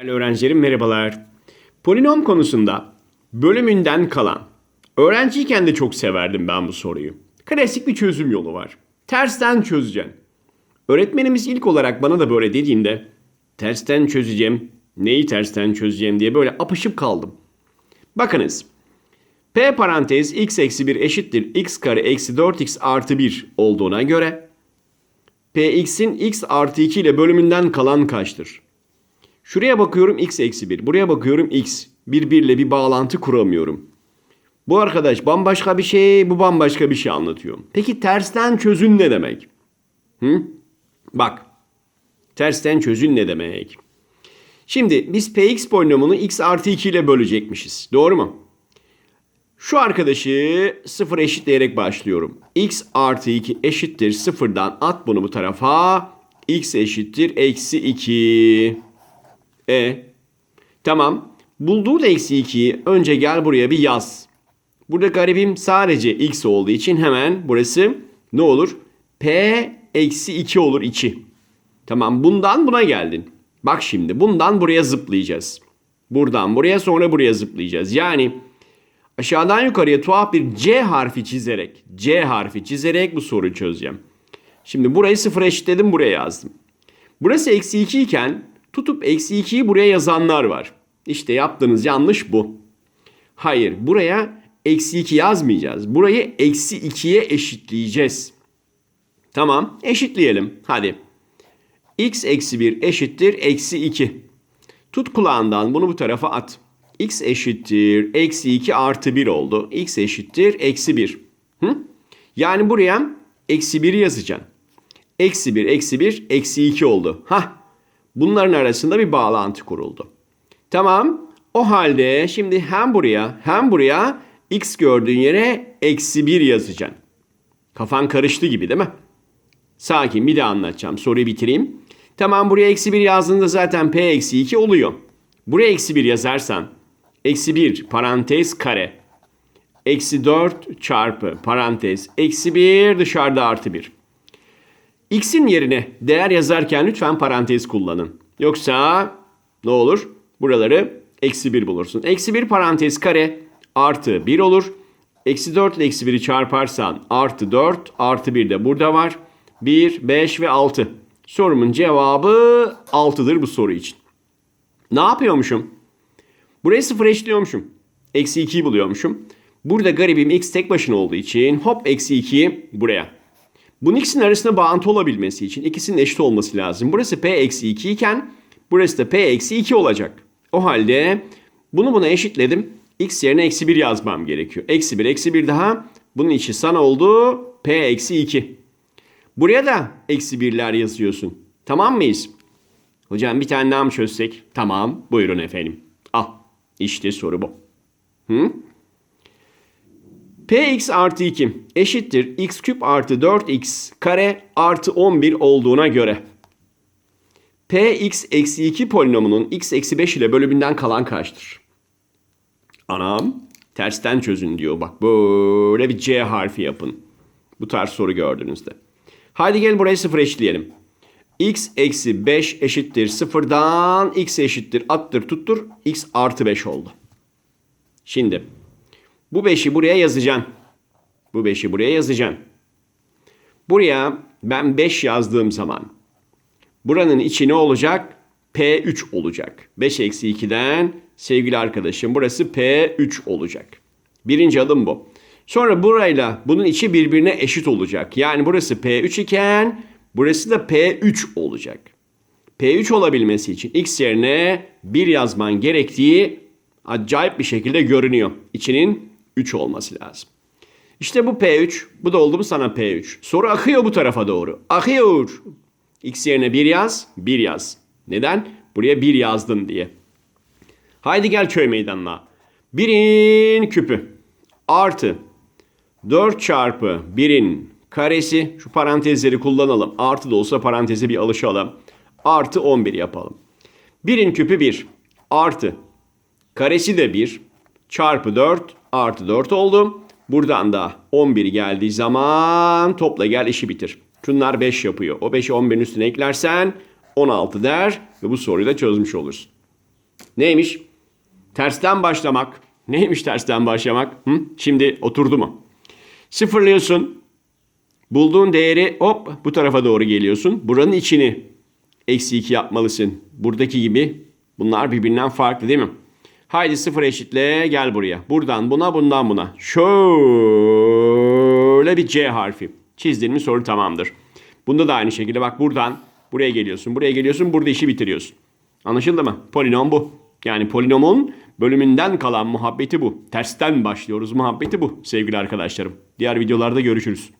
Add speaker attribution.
Speaker 1: Değerli öğrencilerim merhabalar. Polinom konusunda bölümünden kalan, öğrenciyken de çok severdim ben bu soruyu. Klasik bir çözüm yolu var. Tersten çözeceksin. Öğretmenimiz ilk olarak bana da böyle dediğinde tersten çözeceğim, neyi tersten çözeceğim diye böyle apışıp kaldım. Bakınız. P parantez x eksi 1 eşittir x kare eksi 4x artı 1 olduğuna göre Px'in x artı 2 ile bölümünden kalan kaçtır? Şuraya bakıyorum x eksi 1. Buraya bakıyorum x. Birbiriyle bir bağlantı kuramıyorum. Bu arkadaş bambaşka bir şey, bu bambaşka bir şey anlatıyor. Peki tersten çözün ne demek? Hı? Bak. Tersten çözün ne demek? Şimdi biz px polinomunu x artı 2 ile bölecekmişiz. Doğru mu? Şu arkadaşı sıfır eşitleyerek başlıyorum. x artı 2 eşittir sıfırdan at bunu bu tarafa. x eşittir eksi 2. E tamam. Bulduğu da eksi 2'yi önce gel buraya bir yaz. Burada garibim sadece x olduğu için hemen burası ne olur? P eksi 2 olur içi. Tamam bundan buna geldin. Bak şimdi bundan buraya zıplayacağız. Buradan buraya sonra buraya zıplayacağız. Yani aşağıdan yukarıya tuhaf bir C harfi çizerek, C harfi çizerek bu soruyu çözeceğim. Şimdi burayı sıfır eşitledim buraya yazdım. Burası eksi 2 iken tutup eksi 2'yi buraya yazanlar var. İşte yaptığınız yanlış bu. Hayır buraya eksi 2 yazmayacağız. Burayı eksi 2'ye eşitleyeceğiz. Tamam eşitleyelim hadi. x eksi 1 eşittir eksi 2. Tut kulağından bunu bu tarafa at. x eşittir eksi 2 artı 1 oldu. x eşittir eksi 1. Hı? Yani buraya eksi 1 yazacaksın. Eksi 1 eksi 1 eksi 2 oldu. Hah Bunların arasında bir bağlantı kuruldu. Tamam. O halde şimdi hem buraya hem buraya x gördüğün yere eksi 1 yazacaksın. Kafan karıştı gibi değil mi? Sakin bir daha anlatacağım. Soruyu bitireyim. Tamam buraya eksi 1 yazdığında zaten p eksi 2 oluyor. Buraya eksi 1 yazarsan eksi 1 parantez kare eksi 4 çarpı parantez eksi 1 dışarıda artı 1. X'in yerine değer yazarken lütfen parantez kullanın. Yoksa ne olur? Buraları eksi 1 bulursun. Eksi 1 parantez kare artı 1 olur. Eksi 4 ile eksi 1'i çarparsan artı 4 artı 1 de burada var. 1, 5 ve 6. Sorumun cevabı 6'dır bu soru için. Ne yapıyormuşum? Burayı sıfır eşliyormuşum. Eksi 2'yi buluyormuşum. Burada garibim x tek başına olduğu için hop eksi 2'yi buraya. Bunun ikisinin arasında bağıntı olabilmesi için ikisinin eşit olması lazım. Burası p eksi 2 iken burası da p eksi 2 olacak. O halde bunu buna eşitledim. x yerine eksi 1 yazmam gerekiyor. Eksi 1 eksi 1 daha. Bunun içi sana oldu p eksi 2. Buraya da eksi 1'ler yazıyorsun. Tamam mıyız? Hocam bir tane daha mı çözsek? Tamam. Buyurun efendim. Al. İşte soru bu. Hı? Px artı 2 eşittir x küp artı 4x kare artı 11 olduğuna göre Px eksi 2 polinomunun x eksi 5 ile bölümünden kalan kaçtır? Anam tersten çözün diyor. Bak böyle bir C harfi yapın. Bu tarz soru gördüğünüzde. Haydi gel burayı sıfır eşitleyelim. x eksi 5 eşittir sıfırdan x eşittir attır tuttur x artı 5 oldu. Şimdi bu 5'i buraya yazacaksın. Bu 5'i buraya yazacaksın. Buraya ben 5 yazdığım zaman buranın içi ne olacak? P3 olacak. 5 eksi 2'den sevgili arkadaşım burası P3 olacak. Birinci adım bu. Sonra burayla bunun içi birbirine eşit olacak. Yani burası P3 iken burası da P3 olacak. P3 olabilmesi için x yerine 1 yazman gerektiği acayip bir şekilde görünüyor. İçinin 3 olması lazım. İşte bu P3. Bu da oldu mu sana P3. Soru akıyor bu tarafa doğru. Akıyor. X yerine 1 yaz. 1 yaz. Neden? Buraya 1 yazdın diye. Haydi gel köy meydanına. 1'in küpü. Artı 4 çarpı 1'in karesi. Şu parantezleri kullanalım. Artı da olsa paranteze bir alışalım. Artı 11 yapalım. 1'in küpü 1. Artı. Karesi de 1. Çarpı 4 artı 4 oldu. Buradan da 11 geldiği zaman topla gel işi bitir. Şunlar 5 yapıyor. O 5'i 11'in üstüne eklersen 16 der ve bu soruyu da çözmüş olursun. Neymiş? Tersten başlamak. Neymiş tersten başlamak? Hı? Şimdi oturdu mu? Sıfırlıyorsun. Bulduğun değeri hop bu tarafa doğru geliyorsun. Buranın içini eksi 2 yapmalısın. Buradaki gibi bunlar birbirinden farklı değil mi? Haydi sıfır eşitle gel buraya. Buradan buna bundan buna. Şöyle bir C harfi. Çizdin mi soru tamamdır. Bunda da aynı şekilde bak buradan buraya geliyorsun. Buraya geliyorsun burada işi bitiriyorsun. Anlaşıldı mı? Polinom bu. Yani polinomun bölümünden kalan muhabbeti bu. Tersten başlıyoruz muhabbeti bu sevgili arkadaşlarım. Diğer videolarda görüşürüz.